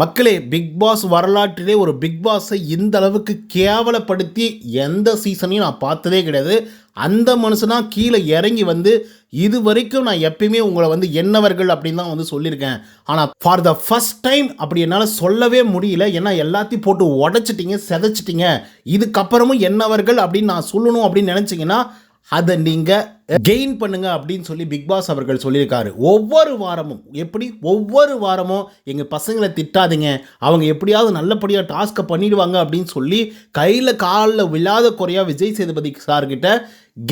மக்களே big pass வரலாற்றிலே ஒரு பிக் பாஸை இந்த அளவுக்கு கேவலப்படுத்தி எந்த சீசனையும் நான் பார்த்ததே கிடையாது. அந்த மனுஷனா கீழே இறங்கி வந்து இது வரைக்கும் நான் எப்பயுமே உங்களை வந்து என்னவர்கள் அப்படின்னு தான் வந்து சொல்லியிருக்கேன். ஆனால் ஃபார் த ஃபஸ்ட் டைம் அப்படி என்னால் சொல்லவே முடியல. ஏன்னா எல்லாத்தையும் போட்டு உடச்சிட்டிங்க செதைச்சிட்டிங்க. இதுக்கப்புறமும் என்னவர்கள் அப்படின்னு நான் சொல்லணும் அப்படின்னு நினச்சிங்கன்னா அதை நீங்கள் கெயின் பண்ணுங்க அப்படின்னு சொல்லி பிக் பாஸ் அவர்கள் சொல்லியிருக்காரு. ஒவ்வொரு வாரமும் எப்படி? ஒவ்வொரு வாரமும் எங்கள் பசங்களை திட்டாதீங்க. அவங்க எப்படியாவது நல்லபடியாக டாஸ்க்கை பண்ணிடுவாங்க அப்படின்னு சொல்லி கையில் காலில் விழாத குறையாக விஜய் சேதுபதி சார்கிட்ட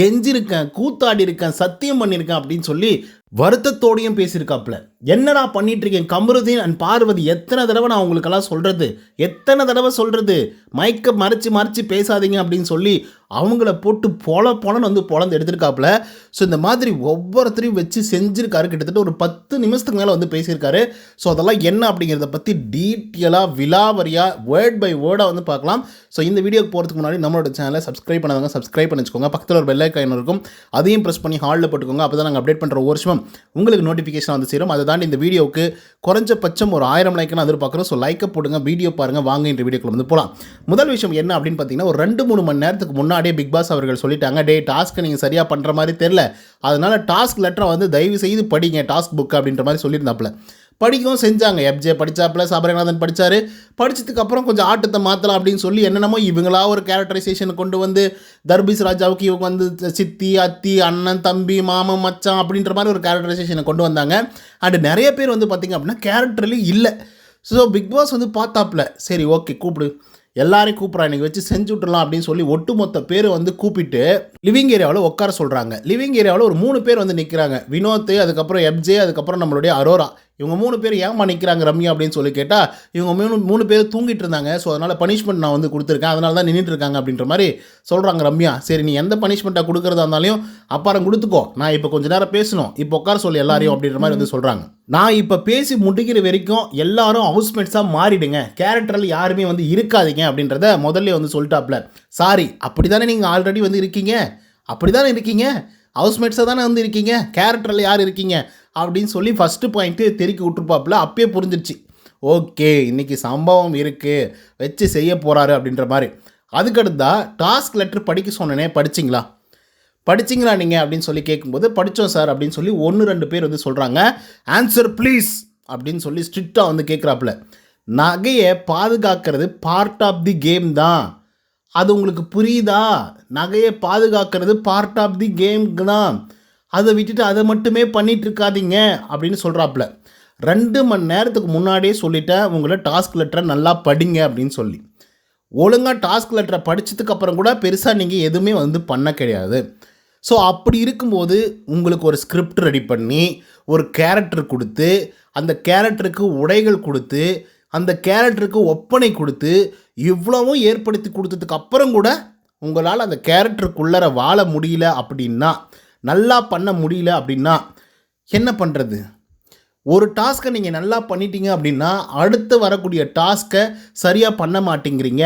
கெஞ்சிருக்கேன் கூத்தாடி இருக்கேன் சத்தியம் பண்ணியிருக்கேன் அப்படின்னு சொல்லி வருத்தத்தோடையும் பேசியிருக்காப்புல. என்னடா பண்ணிட்டு இருக்கேன் கமருதீன் அண்ட் பார்வதி எத்தனை தடவை நான் உங்களுக்கெல்லாம் சொல்கிறது எத்தனை தடவை சொல்கிறது மைக்கை மறைச்சி மறைச்சு பேசாதீங்க அப்படின்னு சொல்லி அவங்கள போட்டு பொல பொலன்னு வந்து பொலந்து எடுத்திருக்காப்புல. ஸோ இந்த மாதிரி ஒவ்வொருத்தரையும் வச்சு செஞ்சுருக்காரு. கிட்டத்தட்ட ஒரு பத்து நிமிஷத்துக்கு மேலே வந்து பேசியிருக்காரு. ஸோ அதெல்லாம் என்ன அப்படிங்கிறத பற்றி டீட்டெயிலாக விலாவரியாக வேர்ட் பை வேர்டாக வந்து பார்க்கலாம். ஸோ இந்த வீடியோக்கு போகிறதுக்கு முன்னாடி நம்மளோட சேனலை சப்ஸ்கிரைப் பண்ணாதவங்க சப்ஸ்கிரைப் பண்ணி வச்சுக்கோங்க. பக்கத்தில் ஒரு பெல்லைக்காயின் இருக்கும். அதையும் ப்ரெஸ் பண்ணி ஹாலில் போட்டுக்கோங்க. அப்போ தான் நாங்கள் அப்டேட் பண்ணுற ஒரு வருஷம் உங்களுக்கு நோட்டிஃபிகேஷன் வந்து சேரும். அதை தாண்டி இந்த வீடியோவுக்கு குறைஞ்சபட்சம் ஒரு ஆயிரம் லைக்னா எதிர்பார்க்குறோம். ஸோ லைக்கை போடுங்க வீடியோ பாருங்கள் வாங்க இந்த வீடியோக்குள்ள வந்து போகலாம் முதல் விஷயம் என்ன அப்படின்னு பார்த்தீங்கன்னா ஒரு ரெண்டு மூணு மணி நேரத்துக்கு முன்னாடியே பிக் பாஸ் அவர்கள் சொல்லிட்டாங்க டே டாஸ்க்கு நீங்கள் சரியாக பண்ணுற மாதிரி தெரில அதனால் டாஸ்க் லெட்டரை வந்து தயவு செய்து படிங்க டாஸ்க் புக் அப்படின்ற மாதிரி சொல்லியிருந்தாப்புல. படிக்கவும் செஞ்சாங்க. எப்ஜே படித்தாப்புல சபரிநாதன் படித்தார் படித்ததுக்கப்புறம் கொஞ்சம் ஆட்டத்தை மாற்றலாம் அப்படின்னு சொல்லி என்னென்னமோ இவங்களா ஒரு கேரக்டரைசேஷனை கொண்டு வந்து தர்பீஸ் ராஜாவுக்கு இவங்க வந்து சித்தி அத்தி அண்ணன் தம்பி மாமன் மச்சான் அப்படின்ற மாதிரி ஒரு கேரக்டரைசேஷனை கொண்டு வந்தாங்க. அண்டு நிறைய பேர் வந்து பார்த்திங்க அப்படின்னா கேரக்டர்லேயும் இல்லை. ஸோ பிக் பாஸ் வந்து பார்த்தாப்புல சரி ஓகே கூப்பிடு. எல்லாரையும் கூப்பிட்றா. இன்னைக்கு வச்சு செஞ்சு விட்டுலாம் அப்படின்னு சொல்லி ஒட்டுமொத்த பேர் வந்து கூப்பிட்டு லிவிங் ஏரியாவில் உட்கார சொல்கிறாங்க லிவிங் ஏரியாவில் ஒரு மூணு பேர் வந்து நிற்கிறாங்க வினோத் அதுக்கப்புறம் எப்ஜே அதுக்கப்புறம் நம்மளுடைய அரோரா. இவங்க மூணு பேர் ஏமா நிற்கிறாங்க ரம்யா அப்படின்னு சொல்லி கேட்டால் இவங்க மூணு மூணு பேர் தூங்கிட்டு இருந்தாங்க. ஸோ அதனால் பனிஷ்மெண்ட் நான் வந்து கொடுத்துருக்கேன். அதனால தான் நின்றுட்டு இருக்காங்க அப்படின்ற மாதிரி சொல்கிறாங்க ரம்யா. சரி நீ எந்த பனிஷ்மெண்ட்டாக கொடுக்குறதா இருந்தாலும் அப்பாரம் கொடுத்துக்கோ. நான் இப்போ கொஞ்சம் நேரம் பேசணும். இப்போ உட்கார சொல்லி எல்லாரையும் அப்படின்ற மாதிரி வந்து சொல்கிறாங்க நான் இப்போ பேசி முடிக்கிற வரைக்கும் எல்லாரும் ஹவுஸ்மேட்ஸாக மாறிடுங்க. கேரக்டரில் யாருமே வந்து இருக்காதீங்க அப்படின்றத முதல்ல வந்து சொல்லிட்டாப்ல. சாரி அப்படி தானே நீங்கள் ஆல்ரெடி வந்து இருக்கீங்க? அப்படி தானே இருக்கீங்க ஹவுஸ்மேட்ஸாக தானே வந்து இருக்கீங்க? கேரக்டரில் யார் இருக்கீங்க? அப்படின்னு சொல்லி ஃபஸ்ட்டு பாயிண்ட்டு தெருக்கி விட்டுருப்பாப்புல அப்பயே புரிஞ்சிருச்சு. ஓகே இன்றைக்கி சம்பவம் இருக்குது வச்சு செய்ய போகிறாரு அப்படின்ற மாதிரி. அதுக்கடுத்தா டாஸ்க் லெட்டர் படிக்க சொன்னனே படிச்சிங்களா? படிச்சிங்களா நீங்கள் அப்படின்னு சொல்லி கேட்கும்போது படித்தோம் சார் அப்படின்னு சொல்லி ஒன்று ரெண்டு பேர் வந்து சொல்கிறாங்க ஆன்சர் ப்ளீஸ் அப்படின்னு சொல்லி ஸ்ட்ரிக்டாக வந்து கேட்குறாப்புல நகையை பாதுகாக்கிறது பார்ட் ஆஃப் தி கேம் தான். அது உங்களுக்கு புரியுதா? நகையை பாதுகாக்கிறது பார்ட் ஆஃப் தி கேம் தான். அதை விட்டுட்டு அதை மட்டுமே பண்ணிகிட்டு இருக்காதீங்க அப்படின்னு சொல்கிறாப்புல ரெண்டு மணி நேரத்துக்கு முன்னாடியே சொல்லிட்டேன் உங்களை டாஸ்க் லெட்டரை நல்லா படிங்க அப்படின்னு சொல்லி. ஒழுங்காக டாஸ்க் லெட்டரை படித்ததுக்கு அப்புறம் கூட பெருசாக நீங்கள் எதுவுமே வந்து பண்ண கிடையாது. ஸோ அப்படி இருக்கும்போது உங்களுக்கு ஒரு ஸ்கிரிப்ட் ரெடி பண்ணி ஒரு கேரக்டர் கொடுத்து அந்த கேரக்டருக்கு உடைகள் கொடுத்து அந்த கேரக்டருக்கு ஒப்பனை கொடுத்து இவ்வளவும் ஏற்படுத்தி கொடுத்ததுக்கு அப்புறம் கூட உங்களால் அந்த கேரக்டருக்குள்ளர வாழ முடியல அப்படின்னா நல்லா பண்ண முடியல அப்படின்னா என்ன பண்ணுறது ஒரு டாஸ்க்கை நீங்கள் நல்லா பண்ணிட்டீங்க அப்படின்னா அடுத்து வரக்கூடிய டாஸ்க்கை சரியாக பண்ண மாட்டேங்கிறீங்க.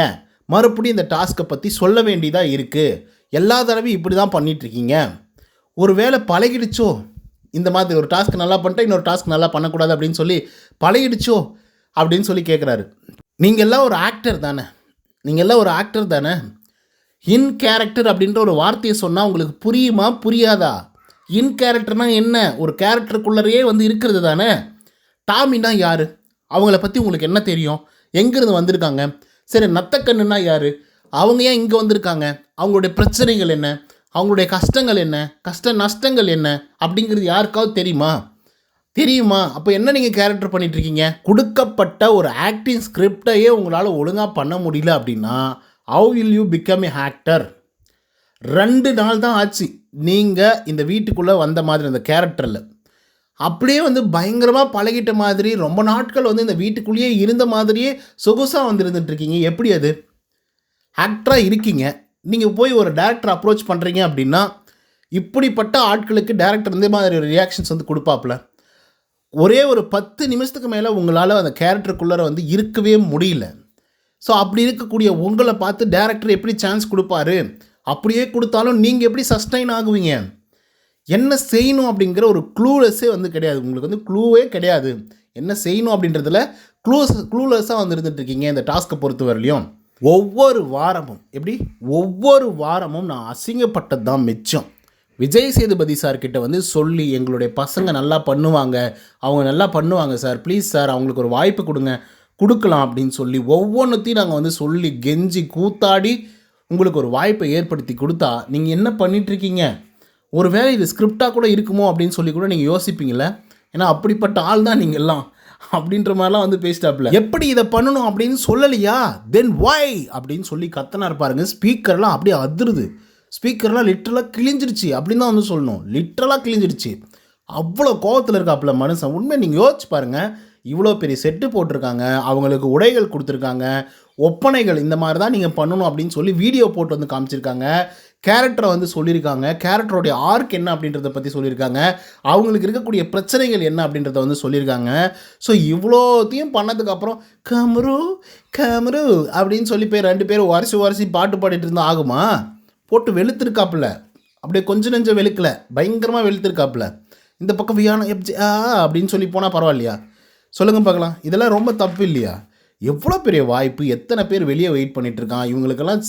மறுபடியும் இந்த டாஸ்க்கை பற்றி சொல்ல வேண்டியதாக இருக்குது எல்லா தடவையும் இப்படி தான் பண்ணிகிட்ருக்கீங்க ஒரு வேளை பழகிடுச்சோ? இந்த மாதிரி ஒரு டாஸ்க் நல்லா பண்ணிட்டேன் இன்னொரு டாஸ்க் நல்லா பண்ணக்கூடாது அப்படின்னு சொல்லி பழகிடுச்சோ? அப்படின்னு சொல்லி கேட்குறாரு நீங்கள் எல்லாம் ஒரு ஆக்டர் தானே. நீங்கள் எல்லாம் ஒரு ஆக்டர் தானே. இன் கேரக்டர் அப்படின்ற ஒரு வார்த்தையை சொன்னால் உங்களுக்கு புரியுமா புரியாதா? இன் கேரக்டர்னால் என்ன? ஒரு கேரக்டருக்குள்ளரையே வந்து இருக்கிறது தானே? டாமினா யார்? அவங்கள பற்றி உங்களுக்கு என்ன தெரியும்? எங்கேருந்து வந்திருக்காங்க? சரி நத்தக்கண்ணுனா யார்? அவங்க ஏன் இங்கே வந்திருக்காங்க? அவங்களுடைய பிரச்சனைகள் என்ன? அவங்களுடைய கஷ்டங்கள் என்ன? கஷ்ட நஷ்டங்கள் என்ன? அப்படிங்கிறது யாருக்காவது தெரியுமா? தெரியுமா? அப்போ என்ன நீங்கள் கேரக்டர் பண்ணிகிட்ருக்கீங்க இருக்கீங்க? கொடுக்கப்பட்ட ஒரு ஆக்டிங் ஸ்கிரிப்டையே உங்களால் ஒழுங்காக பண்ண முடியல அப்படின்னா how will you become a actor ரெண்டு நாள் தான் ஆச்சு. நீங்கள் இந்த வீட்டுக்குள்ளே வந்த மாதிரி அந்த கேரக்டரில் அப்படியே வந்து பயங்கரமாக பழகிட்ட மாதிரி ரொம்ப நாட்கள் வந்து இந்த வீட்டுக்குள்ளேயே இருந்த மாதிரியே சொகுசாக வந்துருந்துட்டுருக்கீங்க. எப்படி அது? ஆக்டராக இருக்கீங்க. நீங்கள் போய் ஒரு டேரக்டர் அப்ரோச் பண்ணுறீங்க அப்படின்னா இப்படிப்பட்ட ஆட்களுக்கு டேரக்டர் இந்த மாதிரி ஒரு ரியாக்ஷன்ஸ் வந்து கொடுப்பாப்புல. ஒரே ஒரு பத்து நிமிஷத்துக்கு மேலே உங்களால் அந்த கேரக்டருக்குள்ளே வந்து இருக்கவே முடியல. ஸோ அப்படி இருக்கக்கூடிய உங்களை பார்த்து டேரக்டர் எப்படி சான்ஸ் கொடுப்பாரு? அப்படியே கொடுத்தாலும் நீங்கள் எப்படி சஸ்டைன் ஆகுவீங்க? என்ன செய்யணும் அப்படிங்கிற ஒரு க்ளூலெஸ்ஸே வந்து கிடையாது. உங்களுக்கு வந்து க்ளூவே கிடையாது. என்ன செய்யணும் அப்படின்றதுல க்ளூஸ் க்ளூலெஸ்ஸாக வந்துருந்துட்டு இருக்கீங்க இந்த டாஸ்க்கை பொறுத்த வரலையும் ஒவ்வொரு வாரமும் எப்படி? ஒவ்வொரு வாரமும் நான் அசிங்கப்பட்டது தான் மிச்சம். விஜய் சேதுபதி சார் கிட்ட வந்து சொல்லி எங்களுடைய பசங்க நல்லா பண்ணுவாங்க. அவங்க நல்லா பண்ணுவாங்க சார் ப்ளீஸ் சார் அவங்களுக்கு ஒரு வாய்ப்பு கொடுங்க. கொடுக்கலாம் அப்படின்னு சொல்லி ஒவ்வொன்றுத்தையும் நாங்கள் வந்து சொல்லி கெஞ்சி கூத்தாடி உங்களுக்கு ஒரு வாய்ப்பை ஏற்படுத்தி கொடுத்தா நீங்கள் என்ன பண்ணிகிட்ருக்கீங்க ஒருவேளை இது ஸ்கிரிப்டாக கூட இருக்குமோ அப்படின்னு சொல்லி கூட நீங்கள் யோசிப்பீங்கள ஏன்னா அப்படிப்பட்ட ஆள் தான் நீங்கள் எல்லாம். அப்படின்ற மாதிரிலாம் வந்து பேசிட்டாப்புல. எப்படி இதை பண்ணணும் அப்படின்னு சொல்லலையா? தென் வாய் அப்படின்னு சொல்லி கத்தனார் பாருங்க. ஸ்பீக்கர்லாம் அப்படியே அதிருது. ஸ்பீக்கர்லாம் லிட்டரலாக கிழிஞ்சிருச்சு அப்படின்னு தான் வந்து சொல்லணும். லிட்டரலாக கிழிஞ்சிருச்சு. அவ்வளோ கோவத்தில் இருக்காப்புல மனுஷன். உண்மை நீங்கள் யோசிச்சு பாருங்கள் இவ்வளோ பெரிய செட்டு போட்டிருக்காங்க அவங்களுக்கு உடைகள் கொடுத்துருக்காங்க ஒப்பனைகள் இந்த மாதிரி தான் நீங்கள் பண்ணணும் அப்படின்னு சொல்லி வீடியோ போட்டு வந்து காமிச்சிருக்காங்க. கேரக்டரை வந்து சொல்லியிருக்காங்க. கேரக்டருடைய ஆர்க் என்ன அப்படின்றத பற்றி சொல்லியிருக்காங்க. அவங்களுக்கு இருக்கக்கூடிய பிரச்சனைகள் என்ன அப்படின்றத வந்து சொல்லியிருக்காங்க. ஸோ இவ்வளோத்தையும் பண்ணதுக்கப்புறம் கமரு கமரு அப்படின்னு சொல்லி போய் ரெண்டு பேரும் வரிசை வரிசை பாட்டு பாடிட்டு இருந்தால் ஆகுமா? போட்டு வெளுத்திருக்காப்புல. அப்படியே கொஞ்சம் நெஞ்சம் வெளுக்கல. பயங்கரமாக வெளுத்திருக்காப்புல. இந்த பக்கம் வியான எப்ஜி ஆ அப்படின்னு சொல்லி போனால் பரவாயில்லையா? சொல்லுங்கள் பார்க்கலாம். இதெல்லாம் ரொம்ப தப்பு இல்லையா? எவ்வளோ பெரிய வாய்ப்பு எத்தனை பேர் வெளியே வெயிட் பண்ணிகிட்ருக்கான் இருக்கான் இவங்களுக்கெல்லாம்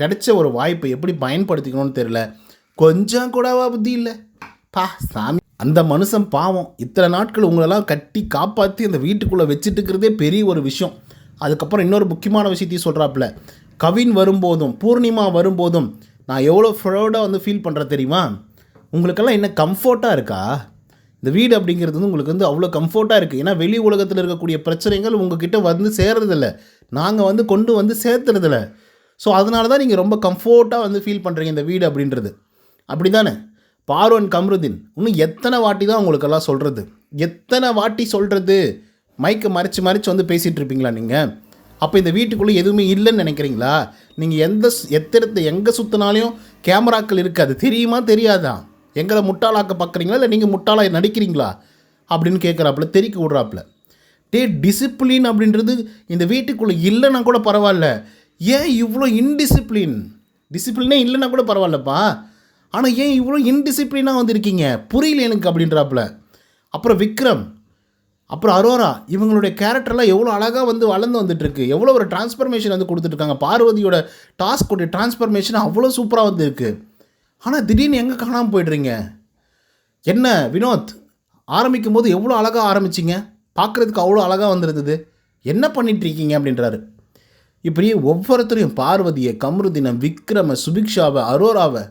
கிடைச்ச ஒரு வாய்ப்பை எப்படி பயன்படுத்திக்கணும்னு தெரில கொஞ்சம் கூடவா புத்தி இல்லை. பா சாமி. அந்த மனுஷன் பாவம். இத்தனை நாட்கள் உங்களெல்லாம் கட்டி காப்பாற்றி அந்த வீட்டுக்குள்ளே வச்சுட்டுக்கிறதே பெரிய ஒரு விஷயம். அதுக்கப்புறம் இன்னொரு முக்கியமான விஷயத்தையும் சொல்கிறாப்புல கவின் வரும்போதும் பூர்ணிமா வரும்போதும் நான் எவ்வளோ ஃப்ரௌடாக வந்து ஃபீல் பண்ணுறேன் தெரியுமா? உங்களுக்கெல்லாம் என்ன கம்ஃபர்ட்டாக இருக்கா? இந்த வீடு அப்படிங்கிறது வந்து உங்களுக்கு வந்து அவ்வளோ கம்ஃபர்ட்டாக இருக்குது ஏன்னா வெளி உலகத்தில் இருக்கக்கூடிய பிரச்சனைகள் உங்ககிட்ட வந்து சேர்றதில்ல. நாங்கள் வந்து கொண்டு வந்து சேர்த்துறதில்ல. ஸோ அதனால தான் நீங்கள் ரொம்ப கம்ஃபர்ட்டாக வந்து ஃபீல் பண்ணுறீங்க இந்த வீடு அப்படின்றது. அப்படி தானே பார்வன் கம்ருதீன் இன்னும் எத்தனை வாட்டி தான் உங்களுக்கெல்லாம் சொல்கிறது எத்தனை வாட்டி சொல்கிறது மைக்கை மறைச்சு மறைச்சி வந்து பேசிகிட்டு இருப்பீங்களா நீங்கள் அப்போ இந்த வீட்டுக்குள்ளே எதுவுமே இல்லைன்னு நினைக்கிறீங்களா? நீங்கள் எந்த எத்திரத்தை எங்கே சுற்றினாலையும் கேமராக்கள் இருக்காது. தெரியுமா? தெரியாதா? எங்களை முட்டாளாக்க பார்க்குறீங்களா? இல்லை நீங்கள் முட்டாளாக நடிக்கிறீங்களா? அப்படின்னு கேட்குறாப்புல தெறிக்க விட்றாப்புல. டே டிசிப்ளின் அப்படின்றது இந்த வீட்டுக்குள்ளே இல்லைன்னா கூட பரவாயில்ல. ஏன் இவ்வளோ இன்டிசிப்ளின் டிசிப்ளினே இல்லைன்னா கூட பரவாயில்லப்பா. ஆனால் ஏன் இவ்வளோ இன்டிசிப்ளினாக வந்திருக்கீங்க? புரியல எனக்கு அப்படின்றாப்புல. அப்புறம் விக்ரம். அப்புறம் அரோரா. இவங்களுடைய கேரக்டர்லாம் எவ்வளோ அழகாக வந்து வளர்ந்து வந்துட்டுருக்கு. எவ்வளோ ஒரு டிரான்ஸ்ஃபர்மேஷன் வந்து கொடுத்துட்ருக்காங்க பார்வதியோட டாஸ்க்குடைய டிரான்ஸ்ஃபர்மேஷன் அவ்வளோ சூப்பராக வந்துருக்கு. ஆனால் திடீர்னு எங்கே காணாமல் போயிடுறீங்க? என்ன வினோத் ஆரம்பிக்கும் போது எவ்வளோ அழகாக ஆரம்பிச்சிங்க? பார்க்குறதுக்கு அவ்வளோ அழகாக வந்திருந்தது. என்ன பண்ணிட்டு இருக்கீங்க அப்படின்றாரு. இப்படி ஒவ்வொருத்தரையும் பார்வதியை கம்ருதினம் விக்ரம சுபிக்ஷாவை அரோராவை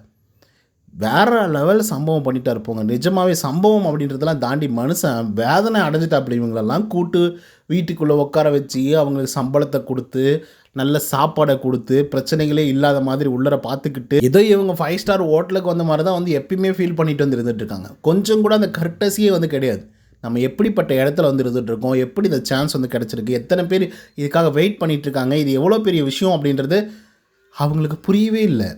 வேற லெவலில் சம்பவம் பண்ணிட்டா இருப்போங்க நிஜமாவே சம்பவம் அப்படின்றதெல்லாம் தாண்டி மனுஷன் வேதனை அடைஞ்சிட்டாப்புல இவங்களெல்லாம் கூட்டு வீட்டுக்குள்ளே உட்கார வச்சு அவங்களுக்கு சம்பளத்தை கொடுத்து நல்ல சாப்பாடை கொடுத்து பிரச்சனைகளே இல்லாத மாதிரி உள்ளர பார்த்துக்கிட்டு ஏதோ இவங்க ஃபைவ் ஸ்டார் ஹோட்டலுக்கு வந்த மாதிரி தான் வந்து எப்பயுமே ஃபீல் பண்ணிட்டு வந்து இருந்துட்டு இருக்காங்க. கொஞ்சம் கூட அந்த கர்டசியே வந்து கிடையாது. நம்ம எப்படிப்பட்ட இடத்துல வந்து இருந்துட்டு இருக்கோம்? எப்படி இந்த சான்ஸ் வந்து கிடச்சிருக்கு? எத்தனை பேர் இதுக்காக வெயிட் பண்ணிட்டு இருக்காங்க? இது எவ்வளோ பெரிய விஷயம் அப்படின்றது அவங்களுக்கு புரியவே இல்லை.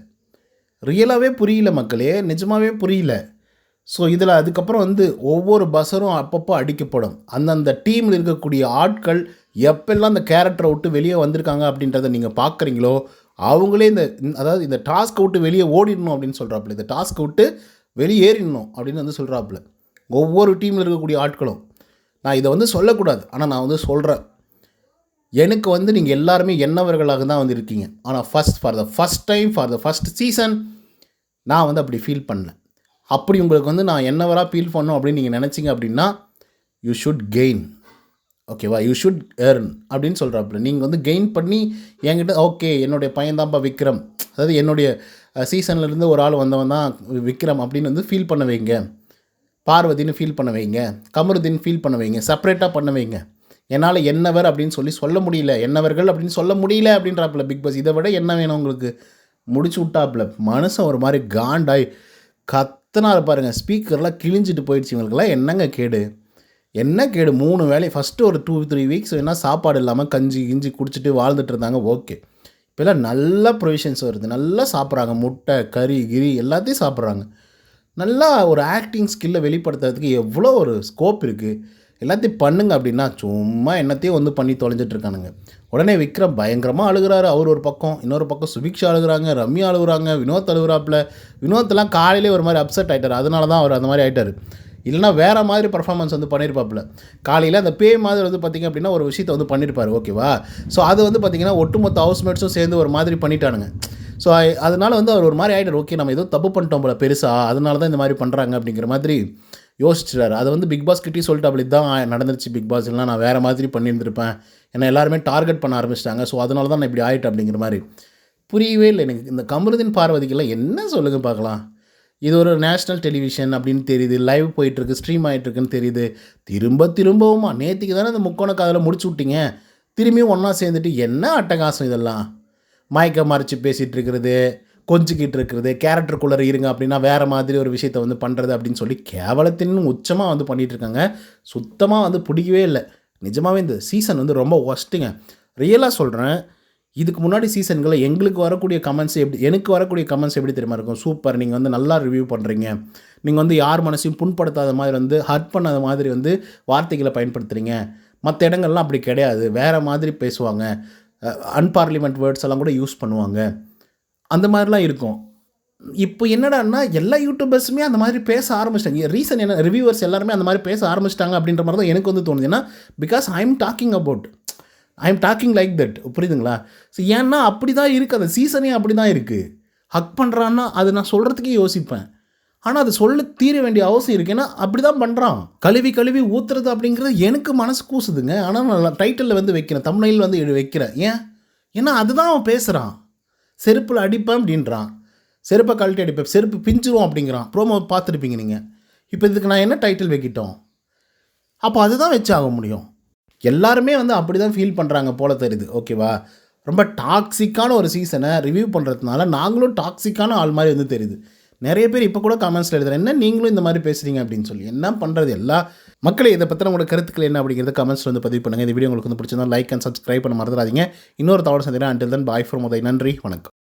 ரியலாகவே புரியல மக்களே நிஜமாகவே புரியல. ஸோ இதில் அதுக்கப்புறம் வந்து ஒவ்வொரு பஸ்ஸரும் அப்பப்போ அடிக்கப்படும். அந்தந்த டீமில் இருக்கக்கூடிய ஆட்கள் எப்பெல்லாம் அந்த கேரக்டரை விட்டு வெளியே வந்திருக்காங்க அப்படின்றத நீங்கள் பார்க்குறீங்களோ அவங்களே இந்த அதாவது இந்த டாஸ்க்கை விட்டு வெளியே ஓடிடணும் அப்படின்னு சொல்கிறாப்புல இந்த டாஸ்க்கை விட்டு வெளியேறிடணும் அப்படின்னு வந்து சொல்கிறாப்புல ஒவ்வொரு டீமில் இருக்கக்கூடிய ஆட்களும். நான் இதை வந்து சொல்லக்கூடாது. ஆனால் நான் வந்து சொல்கிறேன் எனக்கு வந்து நீங்கள் எல்லாருமே என்னவர்களாக தான் வந்து இருக்கீங்க. ஆனால் first for the first time for the first season நான் வந்து அப்படி ஃபீல் பண்ணேன் அப்படி உங்களுக்கு வந்து நான் என்னவராக ஃபீல் பண்ணணும் அப்படின்னு நீங்கள் நினச்சிங்க அப்படின்னா யூ ஷுட் கெயின் ஓகேவா யூ ஷுட் ஏர்ன் அப்படின்னு சொல்கிறாப்புல நீங்கள் வந்து கெயின் பண்ணி என்கிட்ட ஓகே என்னுடைய பையன்தான்ப்பா விக்ரம். அதாவது என்னுடைய சீசன்லேருந்து ஒரு ஆள் வந்தவன் தான் விக்ரம் அப்படின்னு வந்து ஃபீல் பண்ண வைங்க. பார்வதின்னு ஃபீல் பண்ண வைங்க. கமருதின்னு ஃபீல் பண்ண வைங்க. செப்பரேட்டாக பண்ண வைங்க. என்னால் என்னவர் அப்படின்னு சொல்லி சொல்ல முடியல. என்னவர்கள் அப்படின்னு சொல்ல முடியல அப்படின்றாப்புல பிக் பாஸ் இதை விட என்ன வேணும் உங்களுக்கு? முடிச்சு விட்டாப்புல. மனுஷன் ஒரு மாதிரி காண்டாய் கத்தனார் பாருங்க. ஸ்பீக்கர்லாம் கிழிஞ்சிட்டு போயிடுச்சு இவங்களுக்குலாம் என்னங்க கேடு? என்ன கேடு? மூணு வேலை ஃபஸ்ட்டு ஒரு டூ த்ரீ வீக்ஸ் வேணால் சாப்பாடு இல்லாமல் கஞ்சி கிஞ்சி குடிச்சிட்டு வாழ்ந்துட்டு இருந்தாங்க ஓகே இப்போல்லாம் நல்ல ப்ரொவிஷன்ஸ் வருது. நல்லா சாப்பிட்றாங்க. முட்டை கறி கிரி எல்லாத்தையும் சாப்பிட்றாங்க. நல்லா ஒரு ஆக்டிங் ஸ்கில்லை வெளிப்படுத்துறதுக்கு எவ்வளோ ஒரு ஸ்கோப் இருக்குது எல்லாத்தையும் பண்ணுங்க அப்படின்னா சும்மா என்னத்தையும் வந்து பண்ணி தொலைஞ்சிட்டு இருக்கானுங்க. உடனே விக்ரம் பயங்கரமாக அழுகுறாரு. அவர் ஒரு பக்கம் இன்னொரு பக்கம் சுபிக்ஷா அழுகுறாங்க ரம்யா அழுகுறாங்க வினோத் அழுகுறாப்புல. வினோத்லாம் காலையிலே ஒரு மாதிரி அப்செட் ஆகிட்டார் அதனால தான் அவர் அந்த மாதிரி ஆகிட்டார் இல்லைனா வேறு மாதிரி பர்ஃபார்மன்ஸ் வந்து பண்ணியிருப்பாப்புல காலையில் அந்த பே மாதிரி வந்து பார்த்திங்க அப்படின்னா ஒரு விஷயத்தை வந்து பண்ணியிருப்பார் ஓகேவா? ஸோ அது வந்து பார்த்திங்கன்னா ஒட்டுமொத்த ஹவுஸ்மேட்ஸும் சேர்ந்து ஒரு மாதிரி பண்ணிட்டானுங்க. ஸோ அதனால் வந்து அவர் ஒரு மாதிரி ஆகிட்டார் ஓகே நம்ம ஏதோ தப்பு பண்ணிட்டோம் போல பெருசாக அதனால தான் இந்த மாதிரி பண்ணுறாங்க அப்படிங்கிற மாதிரி யோசிச்சிட்டார். அதை வந்து பிக் பாஸ் கிட்டே சொல்லிட்டு அப்படி தான் நடந்துருச்சு பிக் பாஸ் இல்லைனா நான் வேறு மாதிரி பண்ணியிருந்திருப்பேன். ஏன்னா எல்லாருமே டார்கெட் பண்ண ஆரம்பிச்சிட்டாங்க. ஸோ அதனால தான் நான் இப்படி ஆகிட்டேன் அப்படிங்கிற மாதிரி. புரியவே இல்லை எனக்கு. இந்த கமருதின் பார்வதிக்கெல்லாம் என்ன சொல்லுங்க பார்க்கலாம். இது ஒரு நேஷ்னல் டெலிவிஷன் அப்படின்னு தெரியுது. லைவ் போயிட்டுருக்கு ஸ்ட்ரீம் ஆகிட்டுருக்குன்னு தெரியுது. திரும்ப திரும்பவுமா நேற்றுக்கு தானே இந்த முக்கோண காதில் முடிச்சு விட்டீங்க. திரும்பியும் ஒன்றா சேர்ந்துட்டு என்ன அட்டகாசம் இதெல்லாம்? மயக்க மறைச்சி பேசிகிட்டு இருக்கிறது கொஞ்சிக்கிட்டு இருக்கிறது கேரக்டருக்குள்ளே இருங்க அப்படின்னா வேறு மாதிரி ஒரு விஷயத்தை வந்து பண்ணுறது அப்படின்னு சொல்லி கேவலத்தின் உச்சமாக வந்து பண்ணிகிட்டு இருக்காங்க. சுத்தமாக வந்து பிடிக்கவே இல்லை. நிஜமாகவே இந்த சீசன் வந்து ரொம்ப ஒஸ்ட்டுங்க ரியலாக சொல்கிறேன் இதுக்கு முன்னாடி சீசன்களில் எங்களுக்கு வரக்கூடிய கமெண்ட்ஸ் எப்படி எனக்கு வரக்கூடிய கமெண்ட்ஸ் எப்படி தெரியுமா இருக்கும்? சூப்பர் நீங்கள் வந்து நல்லா ரிவ்யூ பண்ணுறீங்க நீங்கள் வந்து யார் மனசையும் புண்படுத்தாத மாதிரி வந்து ஹர்ட் பண்ணாத மாதிரி வந்து வார்த்தைகளை பயன்படுத்துகிறீங்க மற்ற இடங்கள்லாம் அப்படி கிடையாது. வேறு மாதிரி பேசுவாங்க. அன்பார்லிமெண்ட் வேர்ட்ஸ் எல்லாம் கூட யூஸ் பண்ணுவாங்க. அந்த மாதிரிலாம் இருக்கும். இப்போ என்னடான்னா எல்லா யூடியூபர்ஸுமே அந்த மாதிரி பேச ஆரம்பிச்சிட்டாங்க. ரீசன் என்ன? ரிவ்யூவர்ஸ் எல்லாருமே அந்த மாதிரி பேச ஆரம்பிச்சிட்டாங்க அப்படின்ற மாதிரி தான் எனக்கு வந்து தோணுது. ஏன்னா because I am talking about I am talking like that புரியுதுங்களா? ஸோ ஏன்னா அப்படி தான் இருக்குது அந்த சீசனே அப்படி தான் இருக்குது ஹக் பண்ணுறான்னா அது நான் சொல்கிறதுக்கே யோசிப்பேன். ஆனால் அது சொல்ல தீர வேண்டிய அவசியம் இருக்குது ஏன்னா அப்படி தான் பண்ணுறான் கழுவி கழுவி ஊற்றுறது அப்படிங்கிறது எனக்கு மனசு கூசுதுங்க. ஆனால் நான் டைட்டிலில் வந்து வைக்கிறேன். தமிழில் வந்து வைக்கிறேன். ஏன்? ஏன்னா அதுதான் அவன் பேசுகிறான் செருப்பில் அடிப்பேன் அப்படின்றான். செருப்பை கழட்டி அடிப்பேன். செருப்பு பிஞ்சிரும் அப்படிங்கிறான். ப்ரோமோ பார்த்துருப்பீங்க நீங்கள் இப்போ இதுக்கு நான் என்ன டைட்டில் வைக்கிட்டோம்? அப்போ அதுதான் வச்சு ஆக முடியும். எல்லாருமே வந்து அப்படி தான் ஃபீல் பண்ணுறாங்க போல தெரியுது. ஓகேவா ரொம்ப டாக்ஸிக்கான ஒரு சீசனை ரிவ்யூ பண்ணுறதுனால நாங்களும் டாக்ஸிக்கான ஆள் மாதிரி வந்து தெரியுது. நிறைய பேர் இப்போ கூட கமெண்ட்ஸில் எழுதுகிறேன் என்ன நீங்களும் இந்த மாதிரி பேசுகிறீங்க அப்படின்னு சொல்லி. என்ன பண்ணுறது எல்லா மக்களே இதை பற்றின உங்களோட கருத்துக்கள் என்ன அப்படிங்கிறத கமெண்ட்ஸில் வந்து பதிவு பண்ணுங்கள் இந்த வீடியோ உங்களுக்கு வந்து பிடிச்சிருந்தா லைக் அண்ட் சப்ஸ்கிரைப் பண்ண மறந்துடாதீங்க. இன்னொரு தவறு சந்தினா until then bye for Uday நன்றி. வணக்கம்.